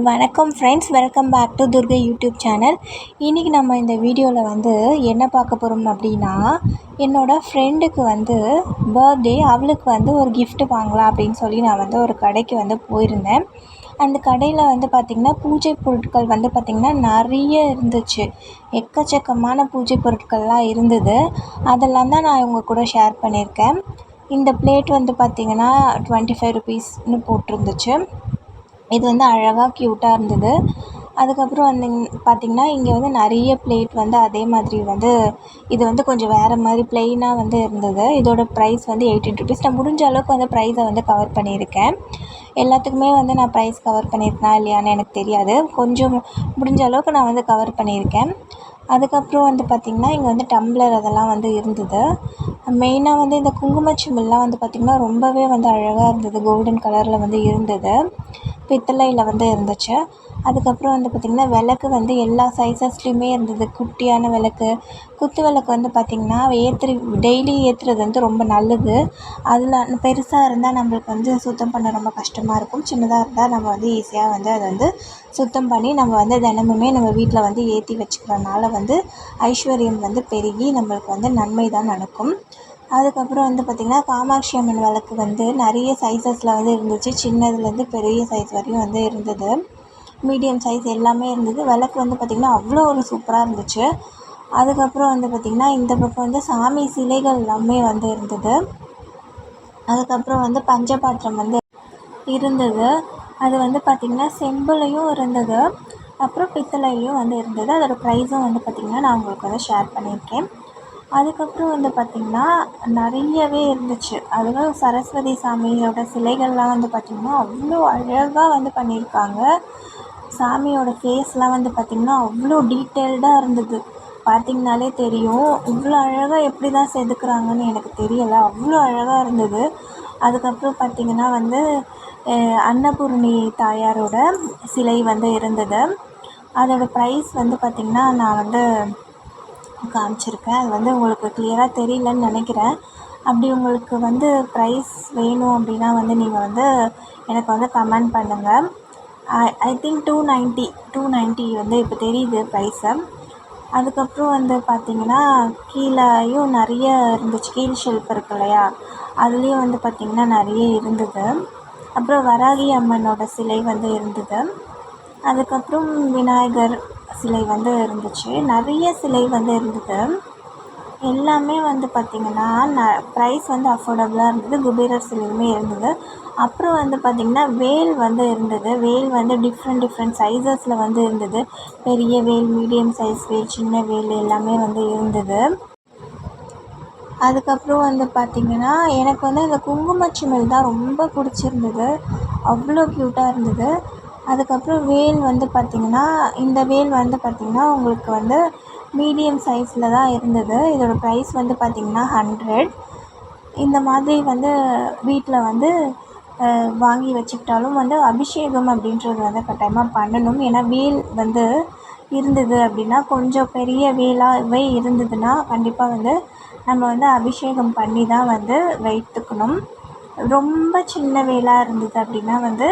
வணக்கம் friends welcome back to Durgai YouTube channel இன்றைக்கி நம்ம இந்த வீடியோவில் வந்து என்ன பார்க்க போகிறோம் அப்படின்னா என்னோடய ஃப்ரெண்டுக்கு வந்து பர்த்டே அவளுக்கு வந்து ஒரு கிஃப்ட்டு வாங்கலாம் அப்படின்னு சொல்லி நான் வந்து ஒரு கடைக்கு வந்து போயிருந்தேன். அந்த கடையில் வந்து பார்த்திங்கன்னா பூஜை பொருட்கள் வந்து பார்த்திங்கன்னா நிறைய இருந்துச்சு. எக்கச்சக்கமான பூஜை பொருட்கள்லாம் இருந்தது. அதெல்லாம் தான் நான் உங்கள் கூட ஷேர் பண்ணியிருக்கேன். இந்த பிளேட் வந்து பார்த்திங்கன்னா டுவெண்ட்டி ஃபைவ் ருபீஸ்னு போட்டிருந்துச்சு. இது வந்து அழகாக க்யூட்டாக இருந்தது. அதுக்கப்புறம் வந்து பார்த்திங்கன்னா இங்கே வந்து நிறைய பிளேட் வந்து அதே மாதிரி வந்து இது வந்து கொஞ்சம் வேறு மாதிரி ப்ளெயினாக வந்து இருந்தது. இதோட ப்ரைஸ் வந்து எயிட்டின் ருபீஸ் நான் முடிஞ்ச அளவுக்கு வந்து ப்ரைஸை வந்து கவர் பண்ணியிருக்கேன். எல்லாத்துக்குமே வந்து நான் ப்ரைஸ் கவர் பண்ணியிருக்கேனா இல்லையான்னு எனக்கு தெரியாது. கொஞ்சம் முடிஞ்ச அளவுக்கு நான் வந்து கவர் பண்ணியிருக்கேன். அதுக்கப்புறம் வந்து பார்த்திங்கன்னா இங்கே வந்து டம்ளர் அதெல்லாம் வந்து இருந்தது. மெயினாக வந்து இந்த குங்குமச்சிமில்லாம் வந்து பார்த்திங்கன்னா ரொம்பவே வந்து அழகாக இருந்தது. கோல்டன் கலரில் வந்து இருந்தது. பித்தளையில் வந்து இருந்துச்சு. அதுக்கப்புறம் வந்து பார்த்திங்கன்னா விளக்கு வந்து எல்லா சைஸஸ்லேயுமே இருந்தது. குட்டியான விளக்கு. குத்து விளக்கு வந்து பார்த்திங்கன்னா ஏற்றி டெய்லி ஏற்றுறது வந்து ரொம்ப நல்லது. அதில் பெருசாக இருந்தால் நம்மளுக்கு வந்து சுத்தம் பண்ண ரொம்ப கஷ்டமாக இருக்கும். சின்னதாக இருந்தால் நம்ம வந்து ஈஸியாக வந்து அதை வந்து சுத்தம் பண்ணி நம்ம வந்து தினமுமே நம்ம வீட்டில் வந்து ஏற்றி வச்சுக்கிறனால வந்து ஐஸ்வர்யம் வந்து பெருகி நம்மளுக்கு வந்து நன்மை தான் நடக்கும். அதுக்கப்புறம் வந்து பார்த்திங்கன்னா காமாட்சி அம்மன் விளக்கு வந்து நிறைய சைஸஸில் வந்து இருந்துச்சு. சின்னதுலேருந்து பெரிய சைஸ் வரையும் வந்து இருந்தது. மீடியம் சைஸ் எல்லாமே இருந்தது. விளக்கு வந்து பார்த்திங்கன்னா அவ்வளோ ஒரு சூப்பராக இருந்துச்சு. அதுக்கப்புறம் வந்து பார்த்திங்கன்னா இந்த பக்கம் வந்து சாமி சிலைகள் எல்லாமே வந்து இருந்தது. அதுக்கப்புறம் வந்து பஞ்சபாத்திரம் வந்து இருந்தது. அது வந்து பார்த்திங்கன்னா செம்பிளையும் இருந்தது. அப்புறம் பித்தளையிலையும் வந்து இருந்தது. அதோடய ப்ரைஸும் வந்து பார்த்திங்கன்னா நான் உங்களுக்கு வந்து ஷேர் பண்ணியிருக்கேன். அதுக்கப்புறம் வந்து பார்த்திங்கன்னா நிறையவே இருந்துச்சு. அதுவும் சரஸ்வதி சாமியோட சிலைகள்லாம் வந்து பார்த்திங்கன்னா அவ்வளோ அழகாக வந்து பண்ணியிருக்காங்க. சாமியோட ஃபேஸ்லாம் வந்து பார்த்திங்கன்னா அவ்வளோ டீட்டெயில்டாக இருந்தது. பார்த்திங்கனாலே தெரியும். இவ்வளோ அழகாக எப்படி தான் செதுக்குறாங்கன்னு எனக்கு தெரியலை. அவ்வளோ அழகாக இருந்தது. அதுக்கப்புறம் பார்த்திங்கன்னா வந்து அன்னபூர்ணி தாயாரோட சிலை வந்து இருந்தது. அதோடய ப்ரைஸ் வந்து பார்த்திங்கன்னா நான் வந்து காமிச்சிருக்கேன். அது வந்து உங்களுக்கு கிளியராக தெரியலன்னு நினைக்கிறேன். அப்படி உங்களுக்கு வந்து ப்ரைஸ் வேணும் அப்படின்னா வந்து நீங்கள் வந்து எனக்கு வந்து கமெண்ட் பண்ணுங்கள் I I think two ninety two ninety வந்து இப்போ தெரியுது ப்ரைஸு அதுக்கப்புறம் வந்து பார்த்திங்கன்னா கீழேயும் நிறைய இருந்துச்சு. கீழ் ஷெல்ஃப் இருக்கு இல்லையா? அதுலேயும் வந்து பார்த்திங்கன்னா நிறைய இருந்தது. அப்புறம் வராகி அம்மனோட சிலை வந்து இருந்தது. அதுக்கப்புறம் விநாயகர் சிலை வந்து இருந்துச்சு. நிறைய சிலை வந்து இருந்தது. எல்லாமே வந்து பார்த்திங்கன்னா ந ப்ரைஸ் வந்து அஃபோர்டபுளாக இருந்தது குபேரர் சிலையுமே இருந்தது. அப்புறம் வந்து பார்த்திங்கன்னா வேல் வந்து இருந்தது. வேல் வந்து டிஃப்ரெண்ட் டிஃப்ரெண்ட் சைஸஸில் வந்து இருந்தது. பெரிய வேல் மீடியம் சைஸ் வேல் சின்ன வேல் எல்லாமே வந்து இருந்தது. அதுக்கப்புறம் வந்து பார்த்திங்கன்னா எனக்கு வந்து அந்த குங்குமச்சிமிழ் தான் ரொம்ப பிடிச்சிருந்தது. அவ்வளோ க்யூட்டாக இருந்தது. அதுக்கப்புறம் வேல் வந்து பார்த்திங்கன்னா இந்த வேல் வந்து பார்த்திங்கன்னா உங்களுக்கு வந்து மீடியம் சைஸில் தான் இருந்தது. இதோடய ப்ரைஸ் வந்து பார்த்திங்கன்னா ஹண்ட்ரட் இந்த மாதிரி வந்து வீட்டில் வந்து வாங்கி வச்சுக்கிட்டாலும் வந்து அபிஷேகம் அப்படின்றது வந்து கட்டாயமாக பண்ணணும். ஏன்னா வேல் வந்து இருந்தது அப்படின்னா கொஞ்சம் பெரிய வேலாகவே இருந்ததுன்னா கண்டிப்பாக வந்து நம்ம வந்து அபிஷேகம் பண்ணி தான் வந்து வைத்துக்கணும். ரொம்ப சின்ன வேலாக இருந்தது அப்படின்னா வந்து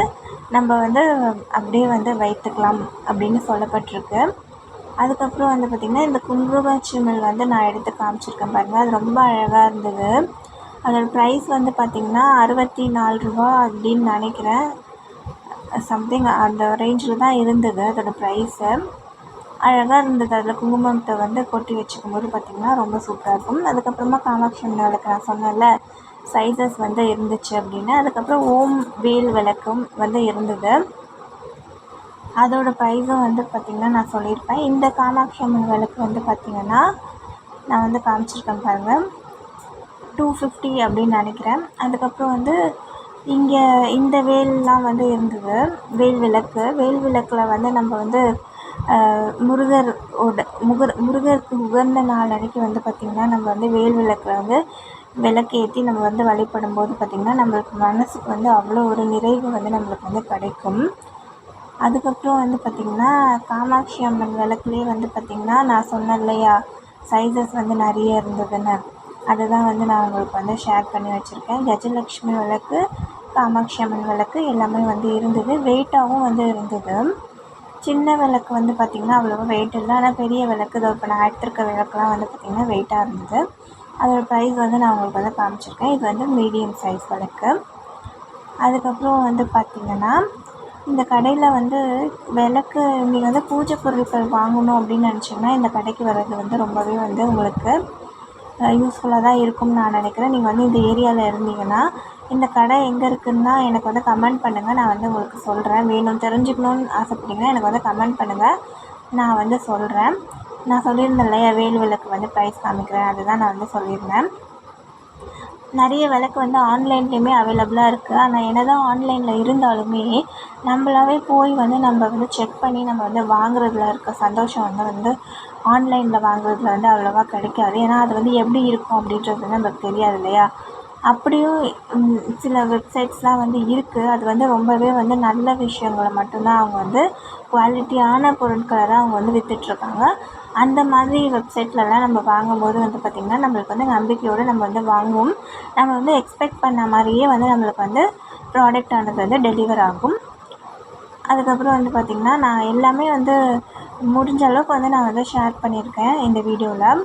நம்ம வந்து அப்படியே வந்து வைத்துக்கலாம் அப்படின்னு சொல்லப்பட்டிருக்கு. அதுக்கப்புறம் வந்து பார்த்திங்கன்னா இந்த குங்குமச்சிமல் வந்து நான் எடுத்து காமிச்சிருக்கேன் பாருங்கள் அது ரொம்ப அழகாக இருந்தது. அதோடய ப்ரைஸ் வந்து பார்த்திங்கன்னா அறுபத்தி நாலு ரூபா அப்படின்னு நினைக்கிறேன். சம்திங் அந்த ரேஞ்சில் தான் இருந்தது அதோடய ப்ரைஸு அழகாக இருந்தது. அதில் குங்குமத்தை வந்து கொட்டி வச்சுக்கும் போது பார்த்திங்கன்னா ரொம்ப சூப்பராக இருக்கும். அதுக்கப்புறமா காமாட்சி விளக்கு நான் சொன்னேன்ல சைஸஸ் வந்து இருந்துச்சு அப்படின்னு. அதுக்கப்புறம் ஓம் வேல் விளக்கும் வந்து இருந்தது. அதோடய ப்ரைஸும் வந்து பார்த்திங்கன்னா நான் சொல்லியிருப்பேன். இந்த காமாட்சி அம்மன் விளக்கு வந்து பார்த்திங்கன்னா நான் வந்து காமிச்சிருக்கேன் பாருங்கள் டூ ஃபிஃப்டி அப்படின்னு நினைக்கிறேன். அதுக்கப்புறம் வந்து இங்கே இந்த வேல்லாம் வந்து இருந்தது. வேல் விளக்கு. வேல் விளக்கில் வந்து நம்ம வந்து முருகர் ஓட முகர் முருகருக்கு உகந்த நாள் அன்றைக்கி வந்து பார்த்திங்கன்னா நம்ம வந்து வேல் விளக்கில் வந்து விளக்கேற்றி நம்ம வந்து வழிபடும் போது பார்த்திங்கன்னா நம்மளுக்கு மனசுக்கு வந்து அவ்வளோ ஒரு நிறைவு வந்து நம்மளுக்கு வந்து கிடைக்கும். அதுக்கப்புறம் வந்து பார்த்திங்கன்னா காமாட்சி அம்மன் விளக்குலேயே வந்து பார்த்திங்கன்னா நான் சொன்னேன் இல்லையா? சைஸஸ் வந்து நிறைய இருந்ததுன்னு. அதுதான் வந்து நான் உங்களுக்கு வந்து ஷேர் பண்ணி வச்சுருக்கேன். கஜலக்ஷ்மி விளக்கு காமாட்சி அம்மன் விளக்கு எல்லாமே வந்து இருந்தது. வெயிட்டாகவும் வந்து இருந்தது. சின்ன விளக்கு வந்து பார்த்திங்கன்னா அவ்வளோவா வெயிட் இல்லை. ஆனால் பெரிய விளக்கு இதோ இப்போ நான் எடுத்திருக்க விளக்குலாம் வந்து பார்த்திங்கன்னா வெயிட்டாக இருந்தது. அதோடய ப்ரைஸ் வந்து நான் உங்களுக்கு வந்து காமிச்சிருக்கேன். இது வந்து மீடியம் சைஸ் விளக்கு. அதுக்கப்புறம் வந்து பார்த்திங்கன்னா இந்த கடையில் வந்து விளக்கு நீங்கள் வந்து பூஜை பொருட்கள் வாங்கணும் அப்படின்னு நினச்சிங்கன்னா இந்த கடைக்கு வர்றது வந்து ரொம்பவே வந்து உங்களுக்கு யூஸ்ஃபுல்லாக தான் இருக்கும்னு நான் நினைக்கிறேன். நீங்கள் வந்து இந்த ஏரியாவில் இருந்தீங்கன்னா இந்த கடை எங்கே இருக்குதுன்னா எனக்கு வந்து கமெண்ட் பண்ணுங்கள் நான் வந்து உங்களுக்கு சொல்கிறேன் வேணும் தெரிஞ்சுக்கணுன்னு ஆசைப்பட்டீங்கன்னா எனக்கு வந்து கமெண்ட் பண்ணுங்கள் நான் வந்து சொல்கிறேன் நான் சொல்லியிருந்தேன் இல்லையா வேல் விளக்கு வந்து ப்ரைஸ் காமிக்கிறேன். அதுதான் நான் வந்து சொல்லியிருந்தேன். நிறைய விளக்கு வந்து ஆன்லைன்லேயுமே அவைலபிளாக இருக்குது ஆனால் என்ன தான் ஆன்லைனில் இருந்தாலுமே நம்மளாவே போய் வந்து நம்ம வந்து செக் பண்ணி நம்ம வந்து வாங்குறதுல இருக்க சந்தோஷம் வந்து வந்து ஆன்லைனில் வாங்குறதுல வந்து அவ்வளோவா கிடைக்காது. ஏன்னா அது வந்து எப்படி இருக்கும் அப்படின்றது வந்து நமக்கு தெரியாது இல்லையா? அப்படியும் சில வெப்சைட்ஸ்லாம் வந்து இருக்குது அது வந்து ரொம்பவே வந்து நல்ல விஷயங்களை மட்டும்தான் அவங்க வந்து குவாலிட்டியான பொருட்களை தான் அவங்க வந்து விற்றுட்ருக்காங்க அந்த மாதிரி வெப்சைட்லலாம் நம்ம வாங்கும்போது வந்து பார்த்திங்கன்னா நம்மளுக்கு வந்து நம்பிக்கையோடு நம்ம வந்து வாங்குவோம். நம்ம வந்து எக்ஸ்பெக்ட் பண்ண மாதிரியே வந்து நம்மளுக்கு வந்து ப்ராடக்ட் ஆனது வந்து டெலிவர் ஆகும். அதுக்கப்புறம் வந்து பார்த்திங்கன்னா நான் எல்லாமே வந்து முடிஞ்ச அளவுக்கு வந்து நான் வந்து ஷேர் பண்ணியிருக்கேன் இந்த வீடியோவில்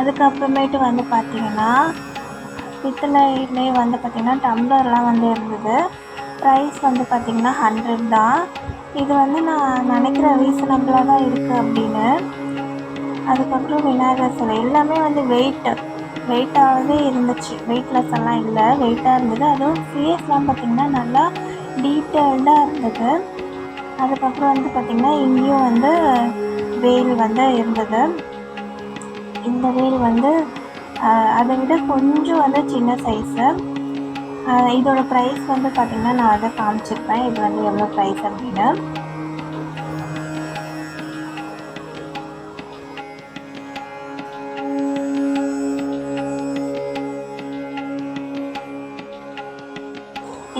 அதுக்கப்புறமேட்டு வந்து பார்த்திங்கன்னா பித்தளையிலே வந்து பார்த்திங்கன்னா டம்ளர்லாம் வந்து இருந்தது. ப்ரைஸ் வந்து பார்த்திங்கன்னா ஹண்ட்ரட் தான். இது வந்து நான் நினைக்கிற ரீசனபிளாக தான் இருக்குது அப்படின்னு. அதுக்கப்புறம் விநாயகர் சிலை. எல்லாமே வந்து வெயிட்டு வெயிட்டாகவே இருந்துச்சு. வெயிட்லெஸ் எல்லாம் இல்லை. வெயிட்டாக இருந்தது. அதுவும் ஃபேஸ்லாம் பார்த்திங்கன்னா நல்லா டீட்டெயில்டாக இருந்தது. அதுக்கப்புறம் வந்து பார்த்திங்கன்னா இங்கேயும் வந்து வேல் வந்து இருந்தது. இந்த வேல் வந்து அதை விட கொஞ்சம் வந்து சின்ன சைஸு இதோட ப்ரைஸ் வந்து பார்த்திங்கன்னா நான் அதை காமிச்சிருப்பேன். இது வந்து எவ்வளோ ப்ரைஸ் அப்படின்னு.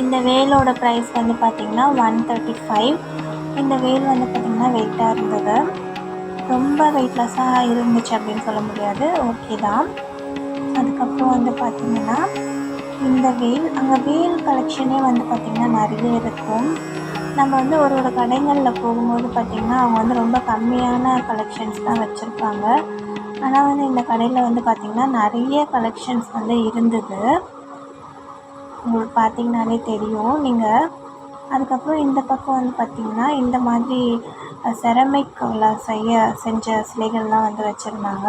இந்த வேலோட ப்ரைஸ் வந்து பார்த்திங்கன்னா ஒன் தேர்ட்டி ஃபைவ் இந்த வேல் வந்து பார்த்திங்கன்னா வெயிட்டாக இருந்தது. ரொம்ப வெயிட்லெஸ்ஸாக இருந்துச்சு அப்படின்னு சொல்ல முடியாது. ஓகே தான். அதுக்கப்புறம் வந்து பார்த்திங்கன்னா இந்த வேல் அங்கே வேல் கலெக்ஷனே வந்து பார்த்திங்கன்னா நிறைய இருக்கும். நம்ம வந்து ஒரு ஒரு கடைகளில் போகும்போது பார்த்திங்கன்னா அவங்க வந்து ரொம்ப கம்மியான கலெக்ஷன்ஸ் தான் வச்சுருப்பாங்க. ஆனால் வந்து இந்த கடையில் வந்து பார்த்திங்கன்னா நிறைய கலெக்ஷன்ஸ் வந்து இருந்தது. உங்களுக்கு பார்த்திங்கனாலே தெரியும். நீங்கள் அதுக்கப்புறம் இந்த பக்கம் வந்து பார்த்திங்கன்னா இந்த மாதிரி செரமிக்கில் செய்ய செஞ்ச சிலைகள்லாம் வந்து வச்சுருந்தாங்க.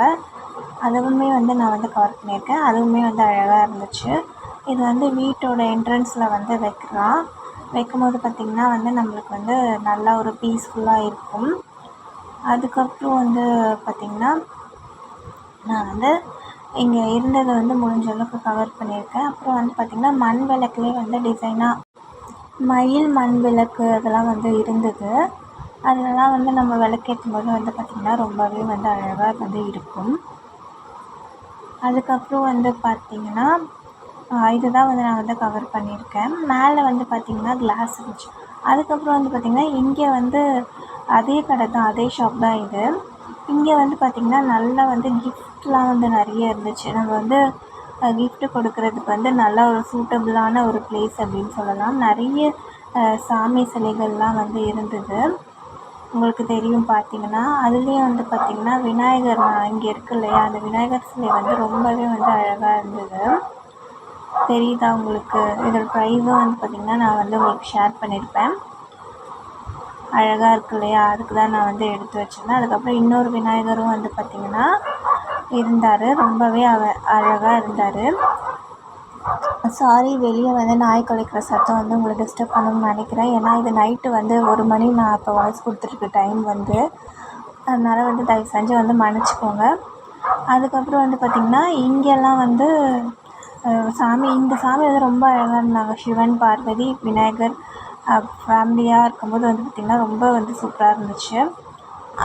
அதுவுமே வந்து நான் வந்து கவர் பண்ணியிருக்கேன். அதுவுமே வந்து அழகாக இருந்துச்சு. இது வந்து வீட்டோட என்ட்ரன்ஸில் வந்து வைக்கலாம். வைக்கும்போது பார்த்திங்கன்னா வந்து நம்மளுக்கு வந்து நல்லா ஒரு பீஸ்ஃபுல்லாக இருக்கும். அதுக்கப்புறம் வந்து பார்த்திங்கன்னா நான் வந்து இங்கே இருந்ததை வந்து முடிஞ்ச அளவுக்கு கவர் பண்ணியிருக்கேன். அப்புறம் வந்து பார்த்திங்கன்னா மண் விளக்குலேயே வந்து டிசைனாக மயில் மண் விளக்கு அதெல்லாம் வந்து இருந்தது. அதெல்லாம் வந்து நம்ம விளக்கேற்றும் போது வந்து பார்த்திங்கன்னா ரொம்பவே வந்து அழகாக வந்து இருக்கும். அதுக்கப்புறம் வந்து பார்த்திங்கன்னா இதுதான் வந்து நான் வந்து கவர் பண்ணியிருக்கேன். மேலே வந்து பார்த்திங்கன்னா கிளாஸ் இருந்துச்சு. அதுக்கப்புறம் வந்து பார்த்திங்கன்னா இங்கே வந்து அதே கடை தான் அதே ஷாப் தான் இது. இங்கே வந்து பார்த்திங்கன்னா நல்லா வந்து கிஃப்ட்லாம் வந்து நிறைய இருந்துச்சு. நம்ம வந்து கிஃப்ட்டு கொடுக்கறதுக்கு வந்து நல்ல ஒரு சூட்டபுளான ஒரு ப்ளேஸ் அப்படின்னு சொல்லலாம். நிறைய சாமி சிலைகள்லாம் வந்து இருந்தது. உங்களுக்கு தெரியும் பார்த்தீங்கன்னா அதுலேயும் வந்து பார்த்திங்கன்னா விநாயகர் இங்கே இருக்கு இல்லையா? அந்த விநாயகர் சிலை வந்து ரொம்பவே வந்து அழகாக இருந்தது. தெரியுதா உங்களுக்கு? இதோட ப்ரைஸும் வந்து பார்த்திங்கன்னா நான் வந்து உங்களுக்கு ஷேர் பண்ணியிருப்பேன் அழகாக இருக்கு இல்லையா? அதுக்கு தான் நான் வந்து எடுத்து வச்சிருந்தேன். அதுக்கப்புறம் இன்னொரு விநாயகரும் வந்து பார்த்திங்கன்னா இருந்தார். ரொம்பவே அவ அழகாக இருந்தார். சாரி வெளியே வந்து நாய் குலைக்கிற சத்தம் வந்து உங்களை டிஸ்டர்ப் பண்ணணும்னு நினைக்கிறேன். ஏன்னா இது நைட்டு வந்து ஒரு மணி நான் இப்போ வாய்ஸ் கொடுத்துருக்கு டைம் வந்து. அதனால் வந்து தயவு செஞ்சு வந்து மன்னிச்சிக்கோங்க. அதுக்கப்புறம் வந்து பார்த்திங்கன்னா இங்கெல்லாம் வந்து சாமி இந்த சாமி வந்து ரொம்ப அழகாக இருந்தாங்க. சிவன் பார்வதி விநாயகர் ஃபேமிலியாக இருக்கும்போது வந்து பார்த்திங்கன்னா ரொம்ப வந்து சூப்பராக இருந்துச்சு.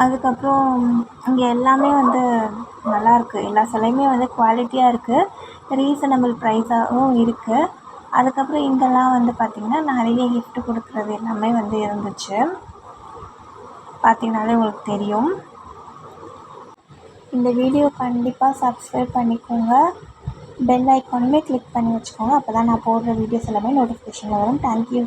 அதுக்கப்புறம் இங்கே எல்லாமே வந்து நல்லாயிருக்கு. எல்லா சிலையுமே வந்து குவாலிட்டியாக இருக்குது ரீசனபிள் ப்ரைஸாகவும் இருக்குது அதுக்கப்புறம் இங்கெல்லாம் வந்து பார்த்திங்கன்னா நிறைய கிஃப்ட் கொடுக்குறது எல்லாமே வந்து இருந்துச்சு. பார்த்தீங்கனாலே உங்களுக்கு தெரியும். இந்த வீடியோ கண்டிப்பாக சப்ஸ்கிரைப் பண்ணிக்கோங்க. பெல் ஐக்கானுமே கிளிக் பண்ணி வச்சுக்கோங்க. அப்போ தான் நான் போடுற வீடியோஸ் எல்லாமே நோட்டிஃபிகேஷனில் வரும். தேங்க்யூ